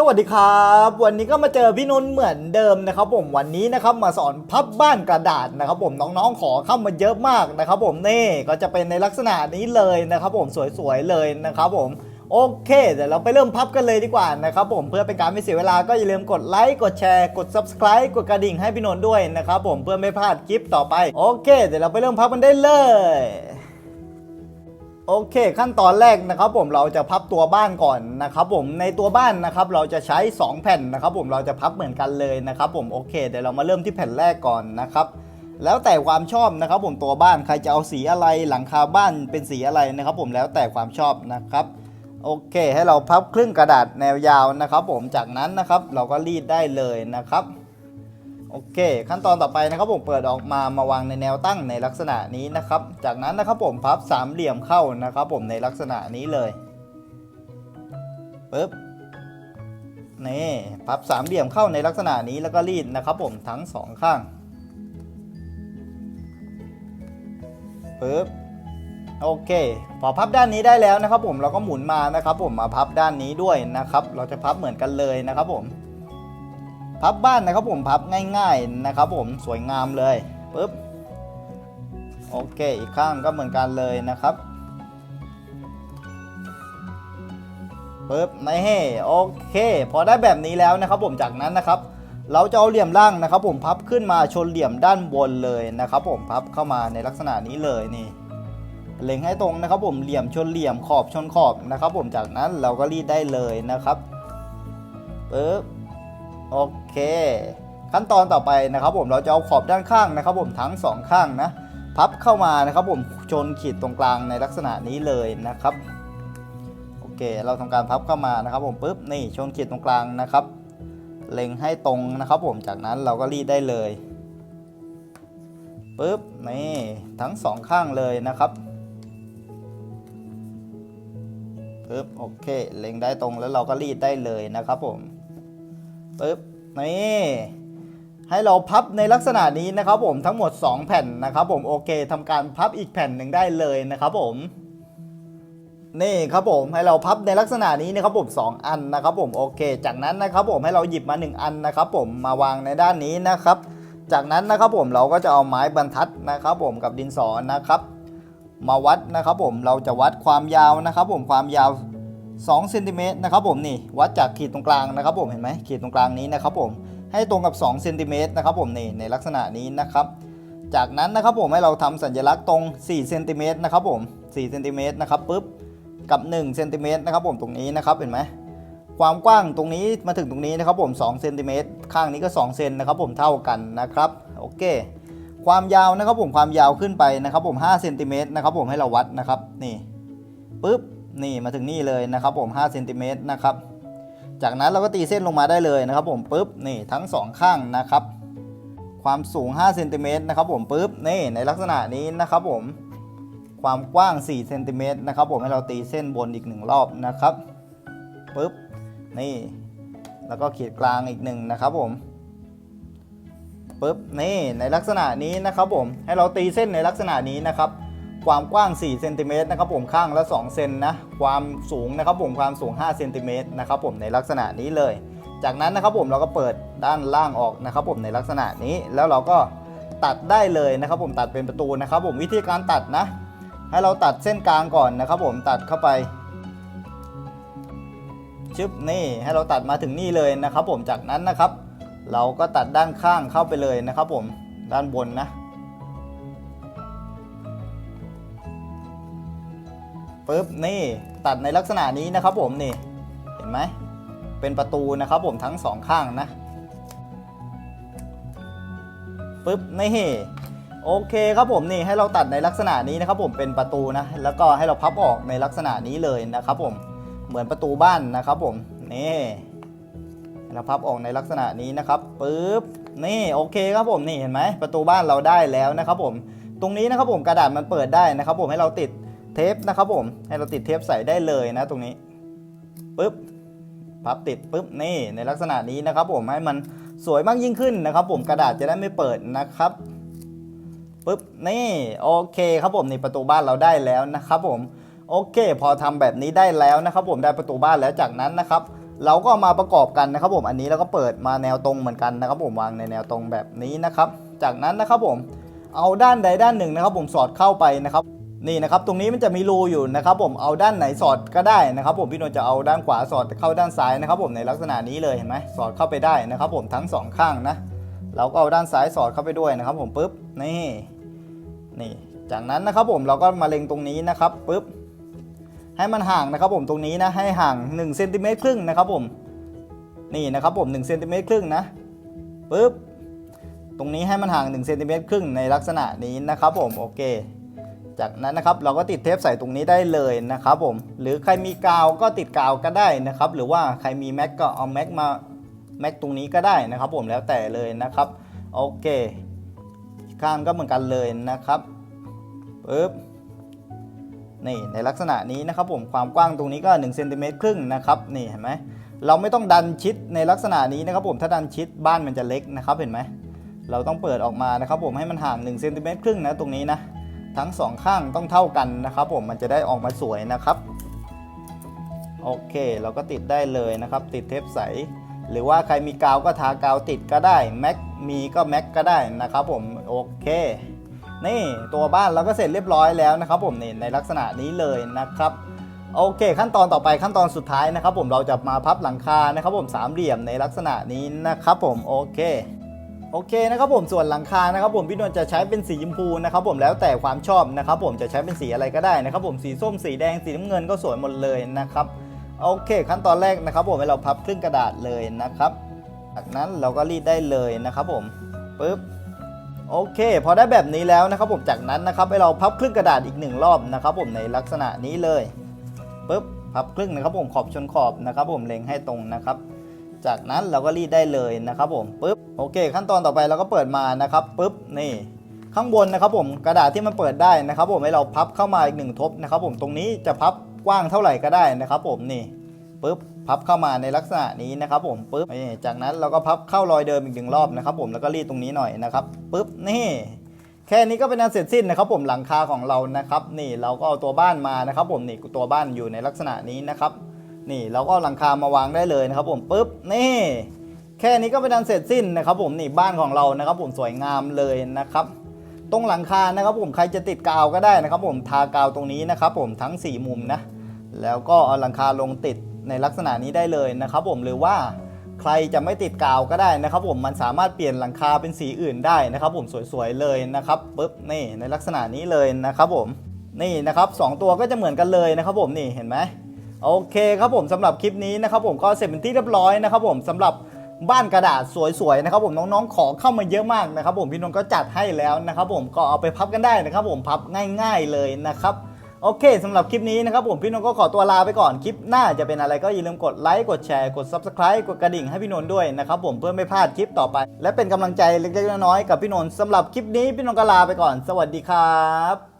สวัสดีครับ วันนี้ก็มาเจอพี่นนท์เหมือนเดิมนะครับผมวันนี้นะครับมาสอนพับบ้านกระดาษนะครับผมน้องๆขอเข้ามาเยอะมากนะครับผมนี่ก็จะเป็นในลักษณะนี้เลยนะครับผมสวยๆเลยนะครับผมโอเคเดี๋ยวเราไปเริ่มพับกันเลยดีกว่านะครับผมเพื่อเป็นการไม่เสียเวลาก็อย่าลืมกดไลค์กดแชร์กด subscribe กดกระดิ่งให้พี่นนท์ด้วยนะครับผมเพื่อไม่พลาดคลิปต่อไปโอเค เดี๋ยวเราไปเริ่มพับกันได้เลย โอเค ขั้นตอนแรกนะครับผมเราจะพับตัวบ้านก่อนนะครับผมในตัวบ้านนะครับเราจะใช้ 2 แผ่นนะครับผมเราจะพับเหมือนกันเลยนะครับผมโอเคเดี๋ยวเรามาเริ่มที่แผ่นแรกก่อนนะครับแล้วแต่ความชอบนะครับผมตัวบ้านใครจะเอาสีอะไรหลังคาบ้านเป็นสีอะไรนะครับผมแล้วแต่ความชอบนะครับโอเค ให้เราพับครึ่งกระดาษแนวยาวนะครับผมจากนั้นนะครับเราก็รีดได้เลยนะครับ โอเค ขั้นตอนต่อไปนะครับผมเปิดออกมามาวางในแนวตั้งในลักษณะนี้นะครับ จากนั้นนะครับผมพับสามเหลี่ยมเข้านะครับผมในลักษณะนี้เลยปึ๊บนี่พับสามเหลี่ยมเข้าในลักษณะนี้แล้วก็รีดนะครับผมทั้งสองข้างปึ๊บโอเค พอพับด้านนี้ได้แล้วนะครับผมเราก็หมุนมานะครับผมมาพับด้านนี้ด้วยนะครับ เราจะพับเหมือนกันเลยนะครับผม พับบ้านนะครับผมพับง่าย ๆนะครับผมสวยงามเลยปึ๊บโอเคอีกข้างก็เหมือนกันเลยนะครับปึ๊บนี่โอเค พอได้แบบนี้แล้วนะครับผมจากนั้นนะครับ เราจะเอาเหลี่ยมล่างนะครับ ผมพับขึ้นมาชนเหลี่ยมด้านบนเลยนะครับ ผมพับเข้ามาในลักษณะนี้เลยนี่ เล็งให้ตรงนะครับ ผมเหลี่ยมชนเหลี่ยมขอบชนขอบนะครับ ผมจากนั้นเราก็รีดได้เลยนะครับปึ๊บ โอเค ขั้นตอนต่อไปนะครับผมเราจะเอาขอบด้านข้างนะครับ ผมทั้งสองข้างนะพับเข้ามานะครับผมชนขีดตรงกลางในลักษณะนี้เลยนะครับโอเค เราทำการพับเข้ามานะครับ ผมปุ๊บนี่ชนขีดตรงกลางนะครับ เล็งให้ตรงนะครับ ผมจากนั้นเราก็รีดได้เลยปุ๊บนี่ทั้งสองข้างเลยนะครับปุ๊บโอเค เล็งได้ตรงแล้วเราก็รีดได้เลยนะครับผม ปึ๊บนี่ให้เราพับในลักษณะนี้นะครับผมทั้งหมด 2 แผ่นนะครับผมโอเคทำการพับอีกแผ่นหนึ่งได้เลยนะครับผมนี่ครับผมให้เราพับในลักษณะนี้นะครับผม 2 อันนะครับผมโอเค จากนั้นนะครับผมให้เราหยิบมา 1 อันนะครับผมมาวางในด้านนี้นะครับ จากนั้นนะครับผมเราก็จะเอาไม้บรรทัดนะครับผมกับดินสอนะครับ มาวัดนะครับผมเราจะวัดความยาวนะครับผมความยาว 2เซนติเมตรนะครับผมนี่วัดจากขีดตรงกลางนะครับผมเห็นไหมขีดตรงกลางนี้นะครับผมให้ตรงกับ2เซนติเมตรนะครับผมนี่ในลักษณะนี้นะครับ จากนั้นนะครับผมให้เราทำสัญลักษณ์ตรง4เซนติเมตรนะครับผม4เซนติเมตรนะครับปุ๊บกับ1เซนติเมตรนะครับผมตรงนี้นะครับเห็นไหมความกว้างตรงนี้มาถึงตรงนี้นะครับผม2เซนติเมตรข้างนี้ก็2เซนนะครับผมเท่ากันนะครับโอเค ความยาวนะครับผมความยาวขึ้นไปนะครับผม5เซนติเมตรนะครับผมให้เราวัดนะครับนี่ปุ๊บ นี่มาถึงนี่เลยนะครับผม5เซนติเมตรนะครับ จากนั้นเราก็ตีเส้นลงมาได้เลยนะครับ ผมปุ๊บนี่ทั้งสองข้างนะครับ ความสูง5เซนติเมตรนะครับผมปุ๊บนี่ในลักษณะนี้นะครับผมความกว้าง4เซนติเมตรนะครับผมให้เราตีเส้นบนอีกหนึ่งรอบนะครับปุ๊บนี่ แล้วก็ขีดกลางอีกหนึ่งนะครับผมปุ๊บนี่ในลักษณะนี้นะครับผมให้เราตีเส้นในลักษณะนี้นะครับ ความกว้าง 4 เซนติเมตรนะครับผมข้างละ 2 เซนนะ ความสูงนะครับผมความสูง 5 เซนติเมตรนะครับผมในลักษณะนี้เลย จากนั้นนะครับผมเราก็เปิดด้านล่างออกนะครับผมในลักษณะนี้แล้วเราก็ตัดได้เลยนะครับผมตัดเป็นประตูนะครับผมวิธีการตัดนะ ให้เราตัดเส้นกลางก่อนนะครับผมตัดเข้าไปชึบนี่ให้เราตัดมาถึงนี่เลยนะครับผมจากนั้นนะครับ เราก็ตัดด้านข้างเข้าไปเลยนะครับผมด้านบนนะ ปึ๊บนี่ตัดในลักษณะนี้นะครับผมนี่เห็นไหมเป็นประตูนะครับผมทั้งสองข้างนะปึ๊บนี่โอเคครับผมนี่ให้เราตัดในลักษณะนี้นะครับผมเป็นประตูนะแล้วก็ให้เราพับออกในลักษณะนี้เลยนะครับผมเหมือนประตูบ้านนะครับผมนี่เราพับออกในลักษณะนี้นะครับปึ๊บนี่โอเคครับผมนี่เห็นไหมประตูบ้านเราได้แล้วนะครับผมตรงนี้นะครับผมกระดาษมันเปิดได้นะครับผมให้เราติด เทปนะครับผม ให้เราติดเทปใส่ได้เลยนะตรงนี้ปึ๊บพับติดปึ๊บนี่ในลักษณะนี้นะครับผมให้มันสวยมากยิ่งขึ้นนะครับ ผมกระดาษจะได้ไม่เปิดนะครับปึ๊บนี่โอเคครับผมนี่ประตูบ้านเราได้แล้วนะครับผมโอเค พอทำแบบนี้ได้แล้วนะครับ ผมได้ประตูบ้านแล้วจากนั้นนะครับ เราก็มาประกอบกันนะครับ ผมอันนี้เราก็เปิดมาแนวตรงเหมือนกันนะครับ ผมวางในแนวตรงแบบนี้นะครับ จากนั้นนะครับผมเอาด้านใดด้านหนึ่งนะครับ ผมสอดเข้าไปนะครับ นี่นะครับตรงนี้มันจะมีรูอยู่นะครับผมเอาด้านไหนสอดก็ได้นะครับ ผมพี่นนท์จะเอาด้านขวาสอดเข้าด้านซ้ายนะครับผมในลักษณะนี้เลยเห็นไหมสอดเข้าไปได้นะครับผมทั้งสองข้างนะเราก็เอาด้านซ้ายสอดเข้าไปด้วยนะครับ ผมปุ๊บนี่นี่ จากนั้นนะครับผมเราก็มาเล็งตรงนี้นะครับปุ๊บให้มันห่างนะครับผมตรงนี้นะให้ห่าง1เซนติเมตรครึ่งนะครับผมนี่นะครับผม1เซนติเมตรครึ่งนะปุ๊บตรงนี้ให้มันห่าง1เซนติเมตรครึ่งในลักษณะนี้นะครับผมโอเค จากนั้นนะครับเราก็ติดเทปใส่ตรงนี้ได้เลยนะครับผมหรือใครมีกาวก็ติดกาวก็ได้นะครับ หรือว่าใครมีแม็กก็เอาแม็กมาแม็กตรงนี้ก็ได้นะครับผมแล้วแต่เลยนะครับโอเคข้างก็เหมือนกันเลยนะครับปึ๊บนี่ในลักษณะนี้นะครับผมความกว้างตรงนี้ก็1เซนติเมตรครึ่งนะครับนี่เห็นไหมเราไม่ต้องดันชิดในลักษณะนี้นะครับผมถ้าดันชิดบ้านมันจะเล็กนะครับเห็นไหมเราต้องเปิดออกมานะครับผมให้มันห่าง1เซนติเมตรครึ่งนะตรงนี้นะ ทั้งสองข้างต้องเท่ากันนะครับ ผมมันจะได้ออกมาสวยนะครับ โอเค เราก็ติดได้เลยนะครับ ติดเทปใส หรือว่าใครมีกาวก็ทากาวติดก็ได้แม็กมีก็แม็กก็ได้นะครับ ผมโอเค นี่ตัวบ้านเราก็เสร็จเรียบร้อยแล้วนะครับ ผมนี่ในลักษณะนี้เลยนะครับโอเค ขั้นตอนต่อไปขั้นตอนสุดท้ายนะครับ ผมเราจะมาพับหลังคานะครับ ผมสามเหลี่ยมในลักษณะนี้นะครับ ผมโอเค โอเคนะครับผมส่วนหลังคานะครับผมพี่นวลจะใช้เป็นสีชมพูนะครับผมแล้วแต่ความชอบนะครับผมจะใช้เป็นสีอะไรก็ได้นะครับผมสีส้มสีแดงสีน้ำเงินก็สวยหมดเลยนะครับโอเค ขั้นตอนแรกนะครับผมให้เราพับครึ่งกระดาษเลยนะครับ จากนั้นเราก็รีดได้เลยนะครับผมปึ๊บโอเค พอได้แบบนี้แล้วนะครับผมจากนั้นนะครับให้เราพับครึ่งกระดาษอีกหนึ่งรอบนะครับผมในลักษณะนี้เลยปึ๊บพับครึ่งนะครับผมขอบชนขอบนะครับผมเล็งให้ตรงนะครับ จากนั้นเราก็รีดได้เลยนะครับผมปึ๊บโอเค ขั้นตอนต่อไปเราก็เปิดมานะครับปึ๊บนี่ข้างบนนะครับผมกระดาษที่มันเปิดได้นะครับผมให้เราพับเข้ามาอีกหนึ่งทบนะครับผมตรงนี้จะพับกว้างเท่าไหร่ก็ได้นะครับผมนี่ปึ๊บพับเข้ามาในลักษณะนี้นะครับผมปึ๊บนี่จากนั้นเราก็พับเข้ารอยเดิมอีกหนึ่งรอบนะครับผมแล้วก็รีดตรงนี้หน่อยนะครับปึ๊บนี่แค่นี้ก็เป็นอันเสร็จสิ้นนะครับผมหลังคาของเรานะครับ นี่เราก็เอาตัวบ้านมานะครับ ผมนี่ตัวบ้านอยู่ในลักษณะนี้นะครับ นี่เราก็หลังคามาวางได้เลยนะครับผมปึ๊บนี่แค่นี้ก็เป็นอันเสร็จสิ้นนะครับผมนี่บ้านของเรานะครับ ผมสวยงามเลยนะครับ ตรงหลังคานะครับผมใครจะติดกาวก็ได้นะครับ ผมทากาวตรงนี้นะครับ ผมทั้ง 4 มุมนะแล้วก็เอาหลังคาลงติดในลักษณะนี้ได้เลยนะครับ ผมหรือว่าใครจะไม่ติดกาวก็ได้นะครับ ผมมันสามารถเปลี่ยนหลังคาเป็นสีอื่นได้นะครับ ผมสวยๆเลยนะครับปึ๊บนี่ในลักษณะนี้เลยนะครับ ผมนี่นะครับสองตัวก็จะเหมือนกันเลยนะครับ ผมนี่เห็นไหม โอเคครับผมสำหรับคลิปนี้นะครับผมก็เสร็จเป็นที่เรียบร้อยนะครับผมสำหรับบ้านกระดาษสวยๆนะครับผมน้องๆขอเข้ามาเยอะมากนะครับผมพี่นนท์ก็จัดให้แล้วนะครับผมก็เอาไปพับกันได้นะครับผมพับง่าย ๆเลยนะครับโอเคสำหรับคลิปนี้นะครับผมพี่นนท์ก็ขอตัวลาไปก่อนคลิปหน้าจะเป็นอะไรก็อย่าลืมกดไลค์กดแชร์กด subscribe กดกระดิ่งให้พี่นนท์ด้วยนะครับผมเพื่อไม่พลาดคลิปต่อไป และเป็นกำลังใจเล็กๆน้อยๆกับพี่นนท์สำหรับคลิปนี้พี่นนท์ก็ลาไปก่อน สวัสดีครับ